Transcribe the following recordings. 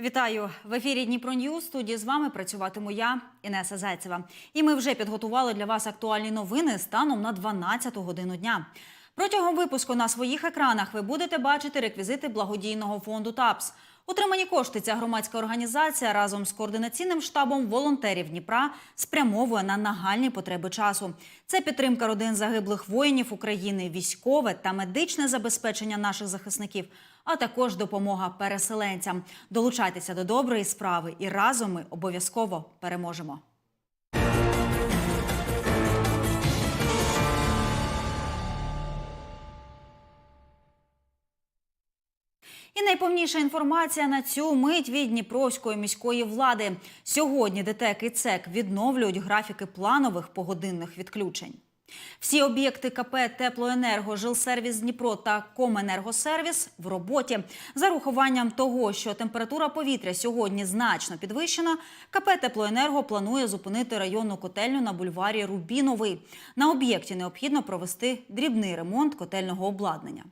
Вітаю в ефірі Дніпро Ньюз. Студії з вами працюватиму я, Інеса Зайцева. І ми вже підготували для вас актуальні новини станом на 12 годину дня. Протягом випуску на своїх екранах ви будете бачити реквізити благодійного фонду ТАПС. Утримані кошти ця громадська організація разом з координаційним штабом волонтерів Дніпра спрямовує на нагальні потреби часу. Це підтримка родин загиблих воїнів України, військове та медичне забезпечення наших захисників, а також допомога переселенцям. Долучайтеся до доброї справи, і разом ми обов'язково переможемо. І найповніша інформація на цю мить від Дніпровської міської влади. Сьогодні ДТЕК і ЦЕК відновлюють графіки планових погодинних відключень. Всі об'єкти КП Теплоенерго, Жилсервіс Дніпро та Коменергосервіс в роботі. За рахуванням того, що температура повітря сьогодні значно підвищена, КП Теплоенерго планує зупинити районну котельню на бульварі Рубіновий. На об'єкті необхідно провести дрібний ремонт котельного обладнання.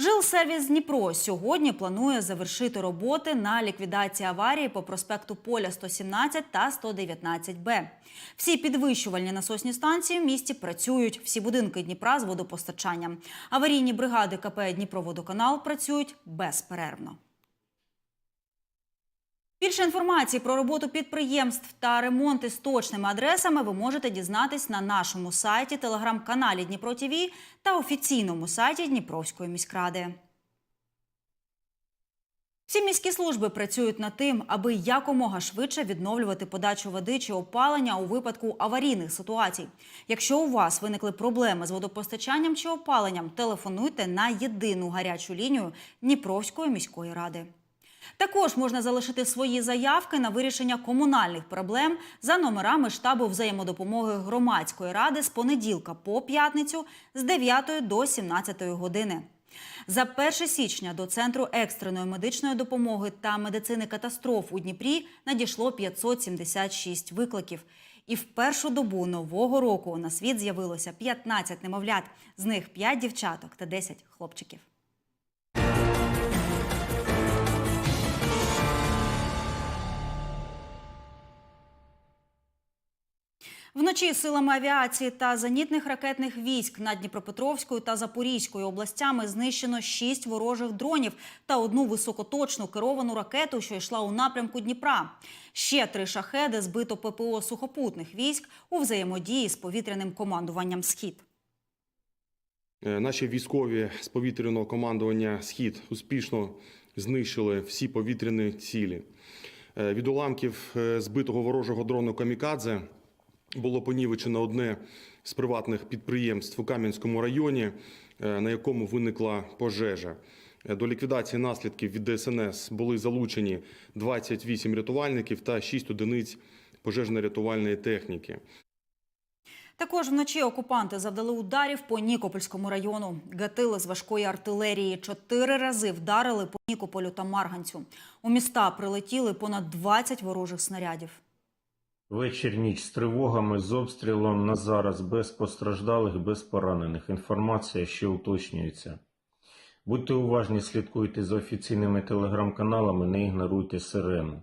Жилсервіс Дніпро сьогодні планує завершити роботи на ліквідації аварії по проспекту Поля 117 та 119Б. Всі підвищувальні насосні станції в місті працюють. Всі будинки Дніпра з водопостачанням. Аварійні бригади КП Дніпроводоканал працюють безперервно. Більше інформації про роботу підприємств та ремонти з точними адресами ви можете дізнатись на нашому сайті, телеграм-каналі Дніпро ТІВІ та офіційному сайті Дніпровської міськради. Всі міські служби працюють над тим, аби якомога швидше відновлювати подачу води чи опалення у випадку аварійних ситуацій. Якщо у вас виникли проблеми з водопостачанням чи опаленням, телефонуйте на єдину гарячу лінію Дніпровської міської ради. Також можна залишити свої заявки на вирішення комунальних проблем за номерами штабу взаємодопомоги громадської ради з понеділка по п'ятницю з 9 до 17 години. За 1 січня до Центру екстреної медичної допомоги та медицини катастроф у Дніпрі надійшло 576 викликів. І в першу добу нового року на світ з'явилося 15 немовлят, з них 5 дівчаток та 10 хлопчиків. Вночі силами авіації та зенітних ракетних військ над Дніпропетровською та Запорізькою областями знищено шість ворожих дронів та одну високоточну керовану ракету, що йшла у напрямку Дніпра. Ще три шахеди збито ППО сухопутних військ у взаємодії з повітряним командуванням Схід. Е, Наші військові з повітряного командування Схід успішно знищили всі повітряні цілі. Е, Від уламків е, збитого ворожого дрону Камікадзе було понівечено одне з приватних підприємств у Кам'янському районі, е, на якому виникла пожежа. До ліквідації наслідків від ДСНС були залучені 28 рятувальників та 6 одиниць пожежно-рятувальної техніки. Також вночі окупанти завдали ударів по Нікопольському району. Гатили з важкої артилерії чотири рази вдарили по Нікополю та Марганцю. У міста прилетіли понад 20 ворожих снарядів. Вечір ніч з тривогами, з обстрілом на зараз без постраждалих, без поранених. Інформація ще уточнюється. Будьте уважні, слідкуйте за офіційними телеграм-каналами, не ігноруйте сирену.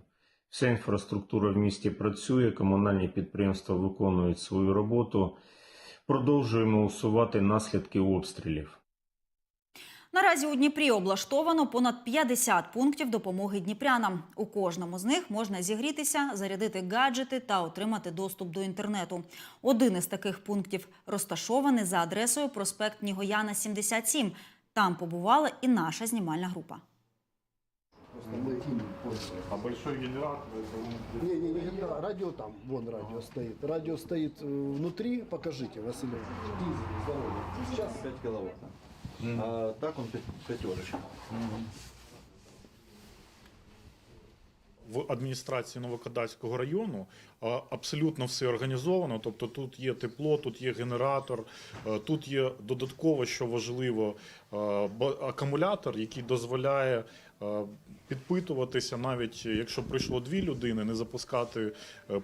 Вся інфраструктура в місті працює, комунальні підприємства виконують свою роботу. Продовжуємо усувати наслідки обстрілів. Наразі у Дніпрі облаштовано понад 50 пунктів допомоги дніпрянам. У кожному з них можна зігрітися, зарядити гаджети та отримати доступ до інтернету. Один із таких пунктів розташований за адресою проспект Нігояна, 77. Там побувала і наша знімальна група. А большой генератор это он- Не, не, не, это радио там, вон радио стоит. Радио стоит э, внутри, покажите, Василий. Сейчас 5 киловатт. А так он пя- пятерочка. в адміністрації Новокадацького району абсолютно все організовано. Тобто тут є тепло, тут є генератор, е, тут є додатково, що важливо, е, акумулятор, який дозволяє е, підпитуватися, навіть якщо прийшло дві людини, не запускати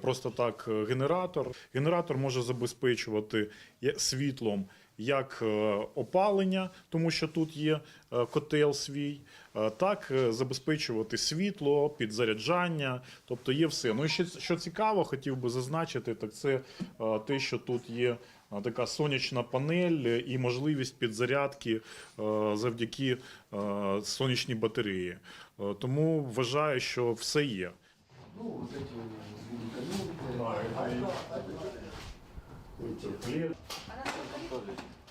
просто так генератор. Генератор може забезпечувати світлом як е, опалення, тому що тут є е, котел свій, е, так забезпечувати світло, підзаряджання, тобто є все. Ну і ще що цікаво, хотів би зазначити, так це те, що тут є така сонячна панель і можливість підзарядки завдяки сонячній батареї. Тому вважаю, що все є. Ну, вот эти великолепные.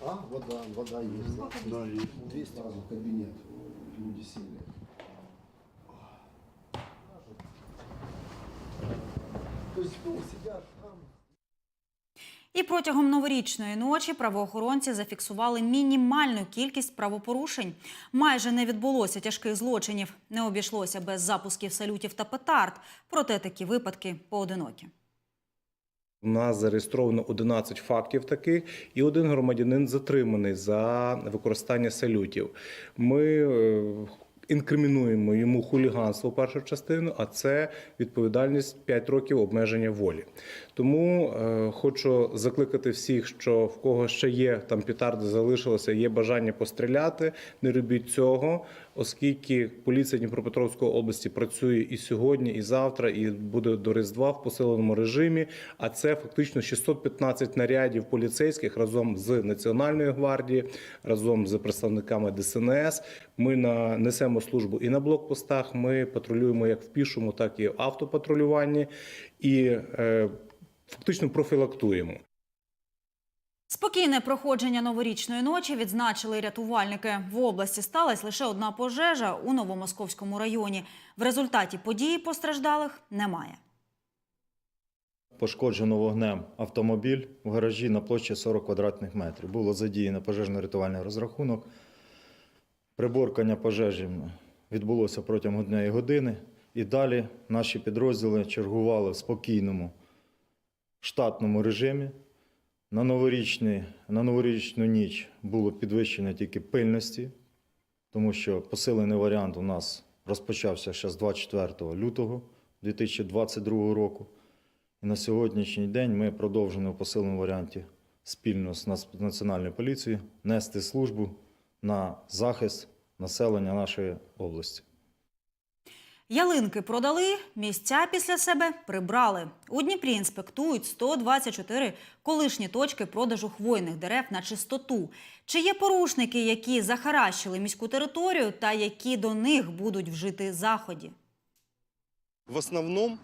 А, вода, вода есть. Да, есть. 200 сразу кабинет. Люди сильные. То есть, ну, сидят там. І протягом новорічної ночі правоохоронці зафіксували мінімальну кількість правопорушень. Майже не відбулося тяжких злочинів, не обійшлося без запусків салютів та петард. Проте такі випадки поодинокі. У нас зареєстровано 11 фактів таких, і один громадянин затриманий за використання салютів. Ми е, інкримінуємо йому хуліганство першу частину, а це відповідальність 5 років обмеження волі. Тому е, хочу закликати всіх, що в кого ще є там петарди залишилося, є бажання постріляти. Не робіть цього, оскільки поліція Дніпропетровської області працює і сьогодні, і завтра, і буде до Різдва в посиленому режимі. А це фактично 615 нарядів поліцейських разом з Національною гвардією, разом з представниками ДСНС. Ми на несемо службу і на блокпостах. Ми патрулюємо як в пішому, так і в автопатрулюванні, і е, фактично профілактуємо. Спокійне проходження новорічної ночі відзначили рятувальники. В області сталася лише одна пожежа у Новомосковському районі. В результаті події постраждалих немає. Пошкоджено вогнем автомобіль в гаражі на площі 40 квадратних метрів. Було задіяно пожежно-рятувальний розрахунок. Приборкання пожежі відбулося протягом однієї години. І далі наші підрозділи чергували в спокійному штатному режимі. На, на новорічну ніч було підвищення тільки пильності, тому що посилений варіант у нас розпочався ще з 24 лютого 2022 року. І на сьогоднішній день ми продовжуємо в посиленому варіанті спільно з Національною поліцією нести службу на захист населення нашої області. Ялинки продали, місця після себе прибрали. У Дніпрі інспектують 124 колишні точки продажу хвойних дерев на чистоту. Чи є порушники, які захаращили міську територію, та які до них будуть вжити заході? В основном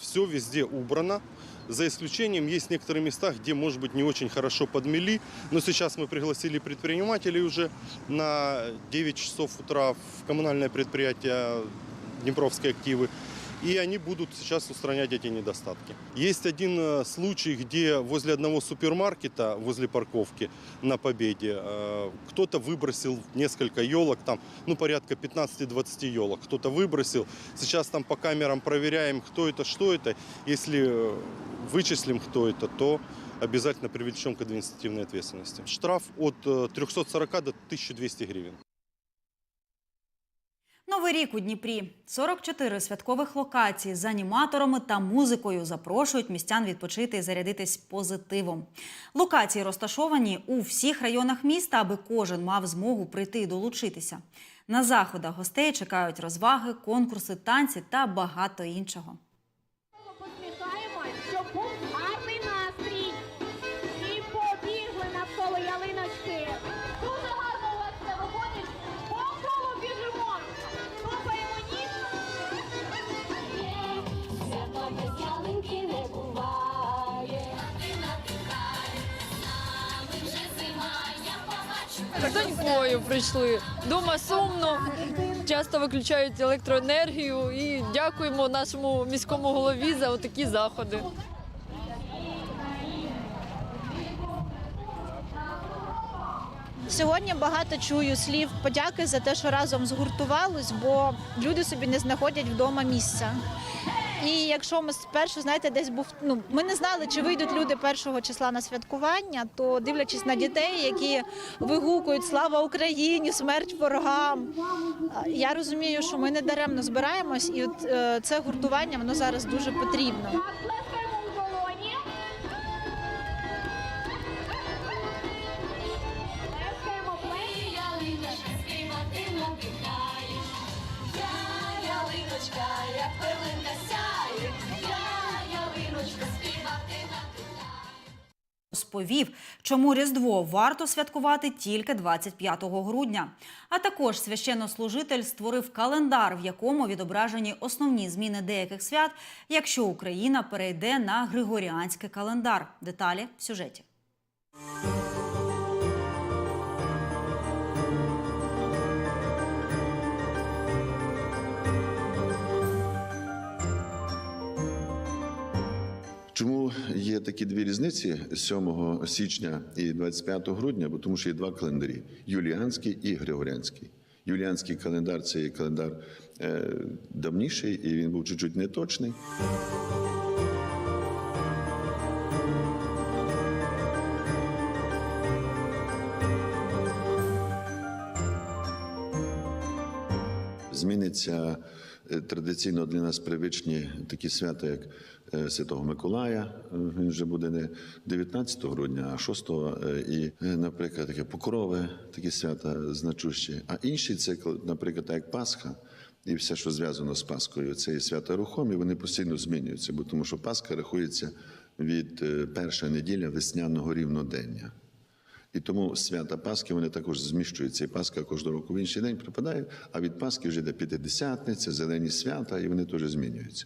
все везде убрано. За исключением есть некоторые места, где, может быть, не очень хорошо подмели. Но сейчас мы пригласили предпринимателей уже на 9 часов утра в коммунальное предприятие Днепровские активы. И они будут сейчас устранять эти недостатки. Есть один э, случай, где возле одного супермаркета, возле парковки на Победе, э, кто-то выбросил несколько елок, там, ну, порядка 15-20 елок. Кто-то выбросил. Сейчас там по камерам проверяем, кто это, что это. Если э, вычислим, кто это, то обязательно привлечем к административной ответственности. Штраф от э, 340 до 1200 гривен. Новий рік у Дніпрі. 44 святкових локації з аніматорами та музикою запрошують містян відпочити і зарядитись позитивом. Локації розташовані у всіх районах міста, аби кожен мав змогу прийти і долучитися. На заходах гостей чекають розваги, конкурси, танці та багато іншого. Тонькою прийшли. Дома сумно, часто виключають електроенергію і дякуємо нашому міському голові за такі заходи. Сьогодні багато чую слів подяки за те, що разом згуртувались, бо люди собі не знаходять вдома місця. І якщо ми спершу, знаєте, десь був, ну ми не знали, чи вийдуть люди першого числа на святкування, то дивлячись на дітей, які вигукують Слава Україні, смерть ворогам. Я розумію, що ми не даремно збираємось, і от е, це гуртування воно зараз дуже потрібно. Розповів, чому Різдво варто святкувати тільки 25 грудня. А також священнослужитель створив календар, в якому відображені основні зміни деяких свят, якщо Україна перейде на григоріанський календар. Деталі в сюжеті. Чому є такі дві різниці 7 січня і 25 грудня? Бо тому що є два календарі: юліанський і григоріанський. Юліанський календар це календар е, давніший, і він був чуть-чуть неточний. Зміниться традиційно для нас привичні такі свята, як е, Святого Миколая. Е, Він вже буде не 19 грудня, а 6 е, і, е, наприклад, таке покрови, такі свята значущі. А інші це, наприклад, як Пасха. І все, що зв'язано з Пасхою, це і свята рухомі, вони постійно змінюються, бо тому що Пасха рахується від е, першої неділя весняного рівнодення. І тому свята Пасхи вони також зміщуються. І Пасха кожного року в інший день припадає, а від Пасхи вже йде п'ятидесятниця, зелені свята, і вони теж змінюються.